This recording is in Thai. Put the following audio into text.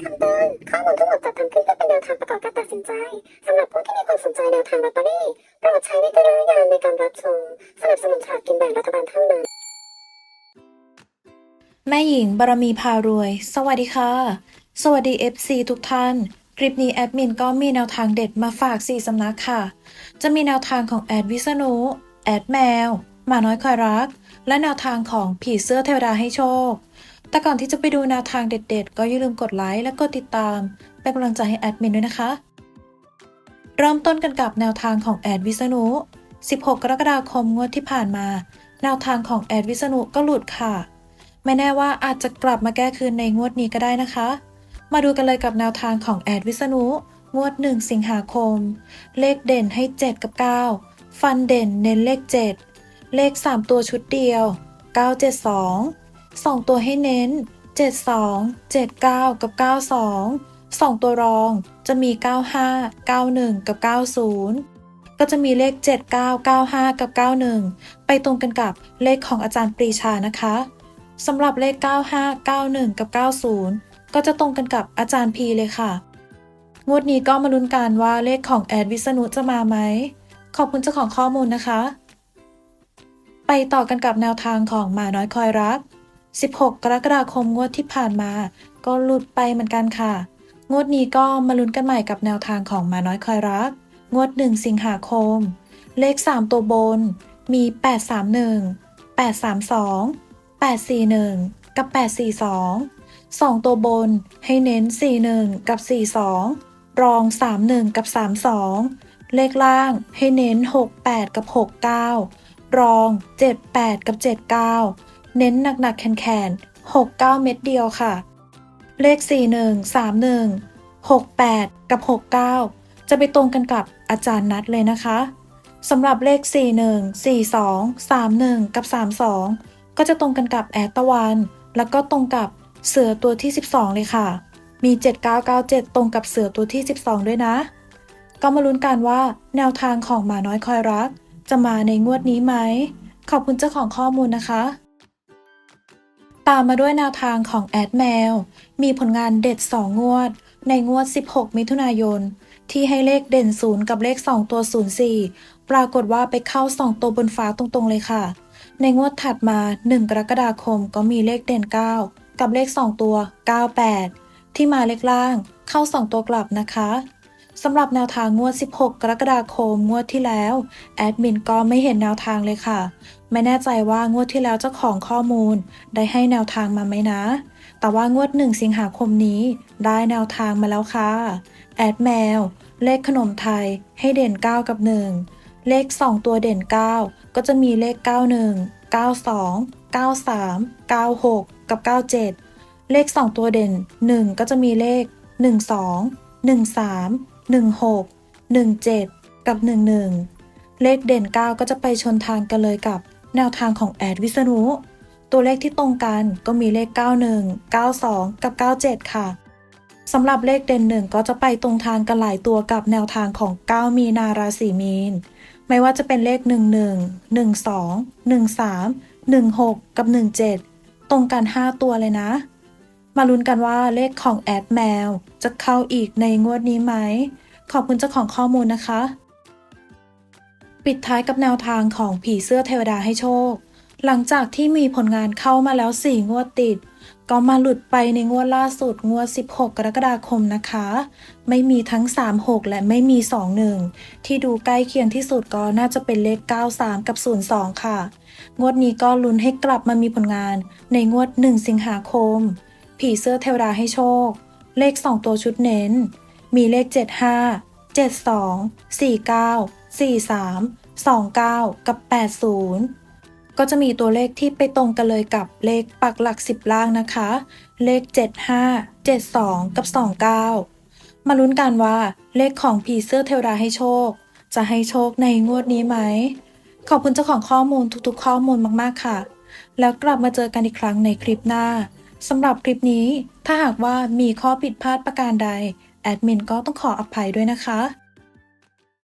คำเตือนข้อมูลทั้งหมดจัดทำขึ้นเพื่อเป็นแนวทางประกอบการตัดสินใจสำหรับผู้ที่มีความสนใจแนวทางลอตเตอรี่โปรดใช้วิจารณญาณในการรับชมสนับสนุนฉลากกินแบ่งรัฐบาลเท่านั้นแม่หญิงบารมีพารวย สวัสดีค่ะ สวัสดี FC ทุกท่าน คลิปนี้แอดมินก็มีแนวทางเด็ดมาฝาก 4สำนักค่ะ จะมีแนวทางของแอดวิษณุแอดแมวหมาน้อยคอยรัก และแนวทางของผีเสื้อเทวดาให้โชค แต่ก่อนที่จะไปดูแนวทางเด็ด ๆ ก็อย่าลืมกดไลค์และกดติดตาม เป็นกำลังใจให้แอดมินด้วยนะคะ เริ่มต้นกันกับแนวทางของแอดวิษณุ 16 กรกฎาคมงวดที่ผ่านมา แนวทางของแอดวิษณุก็หลุดค่ะ ไม่แน่ว่าอาจจะกลับมาแก้คืนในงวดนี้ก็ได้นะคะ มาดูกันเลยกับแนวทางของแอดวิษณุงวด 1 สิงหาคม เลขเด่นให้ 7 กับ 9 ฟันเด่นเน้นเลข 7 เลข 3 ตัวชุดเดียว 972 2 ตัวให้เน้น 72 79 กับ 92 2 ตัวรองจะมี 95 91 กับ 90 ก็จะมีเลข 79 95 กับ 91 ไปตรงกันกับเลขของอาจารย์ปรีชานะคะสำหรับเลข 95 91 กับ 90 ก็จะตรงกันกับอาจารย์พีเลยค่ะ งวดนี้ก็มาลุ้นกันว่าเลขของแอดวิษณุจะมาไหม ขอบคุณเจ้าของข้อมูลนะคะ ไปต่อกันกับแนวทางของหมาน้อยคอยรัก 16 กรกฎาคมงวดที่ผ่านมา ก็หลุดไปเหมือนกันค่ะ งวดนี้ก็มาลุ้นกันใหม่กับแนวทางของมาน้อยคอยรัก งวด 1 สิงหาคม เลข 3 ตัวบน มี 831 832 841 กับ 842 2 ตัวบนให้เน้น 41 กับ 42 รอง 31 กับ 32 เลขล่างให้เน้น 68 กับ 69 รอง 78 กับ 79 เน้นหนักๆแข็งๆ69 เม็ดเดียวค่ะ เลข 41 31 68 กับ 69 จะไปตรงกันกับอาจารย์นัดเลยนะคะสำหรับเลข 41 42 31 กับ 32 ก็จะตรงกันกับแอตะวัน แล้วก็ตรงกับเสือตัวที่ 12 เลยค่ะ มี 7997 ตรงกับเสือตัวที่ 12 ด้วยนะ ก็มาลุ้นกันว่าแนวทางของหมาน้อยคอยรัก จะมาในงวดนี้ไหม ขอบคุณเจ้าของข้อมูลนะคะ ตามมาด้วยแนวทางของแอดแมว มีผลงานเด็ด 2 งวด ในงวด 16 มิถุนายน ที่ให้เลขเด่น 0 กับเลข 2 ตัว 04 ปรากฏว่าไปเข้า 2 ตัวบนฟ้าตรงๆเลยค่ะ ในงวดถัดมา 1 กรกฎาคมก็มีเลขเด่น 9 กับเลข 2 ตัว 98 ที่มาเลขล่าง เข้า 2 ตัวกลับนะคะ สำหรับแนวทางงวด 16 กรกฎาคมงวดที่แล้ว แอดมินก็ไม่เห็นแนวทางเลยค่ะ ไม่แน่ใจว่างวดที่แล้วเจ้าของข้อมูล ได้ให้แนวทางมาไหมนะ แต่ว่างวด 1 สิงหาคมนี้ ได้แนวทางมาแล้วค่ะ แอดแมว เลขขนมไทยให้เด่น 9 กับ 1 เลข 2 ตัวเด่น 9 ก็จะมีเลข 91 92 93 96 กับ 97 เลข 2 ตัวเด่น 1 ก็จะมีเลข 12 13 16 17 กับ 11 เลขเด่น 9 ก็จะไปชนทางกันเลยกับแนวทางของแอดวิษณุ ตัวเลขที่ตรงกันก็มีเลข 91 92 กับ 97 ค่ะสำหรับเลขเด่นหนึ่งก็จะไปตรงทางกันหลายตัวกับแนวทางของ 9 มีนาราศีมีน ไม่ว่าจะเป็นเลข 11 12 13 16 กับ 17 ตรงกัน 5 ตัวเลยนะ มาลุ้นกันว่าเลขของแอดแมว จะเข้าอีกในงวดนี้ไหม ขอบคุณเจ้าของข้อมูลนะคะ ปิดท้ายกับแนวทางของผีเสื้อเทวดาให้โชค หลังจากที่มีผลงานเข้ามาแล้ว 4 งวดติด ก็มาหลุดไปในงวดล่าสุดงวด 16 กรกฎาคมนะคะ ไม่มีทั้ง 36 และไม่มี 21 ที่ดูใกล้เคียงที่สุดก็น่าจะเป็นเลข 93 กับ 02 ค่ะ งวดนี้ก็ลุ้นให้กลับมามีผลงานในงวด 1 สิงหาคม ผีเสื้อเทวดาให้โชค เลข 2 ตัวชุดเน้น มีเลข 75 72 49 43 29 กับ 80 ก็จะมีตัวเลขที่ไปตรงกันเลยกับเลขปักหลัก 10 ล่างนะคะ เลข 75 72 กับ 29 มาลุ้นกันว่าเลขของผีเสื้อเทวดาให้โชค จะให้โชคในงวดนี้ไหม ขอบคุณเจ้าของข้อมูลทุกๆ ข้อมูลมากๆค่ะ แล้วกลับมาเจอกันอีกครั้งในคลิปหน้า สำหรับคลิปนี้ถ้าหากว่ามีข้อผิดพลาดประการใด แอดมินก็ต้องขออภัยด้วยนะคะ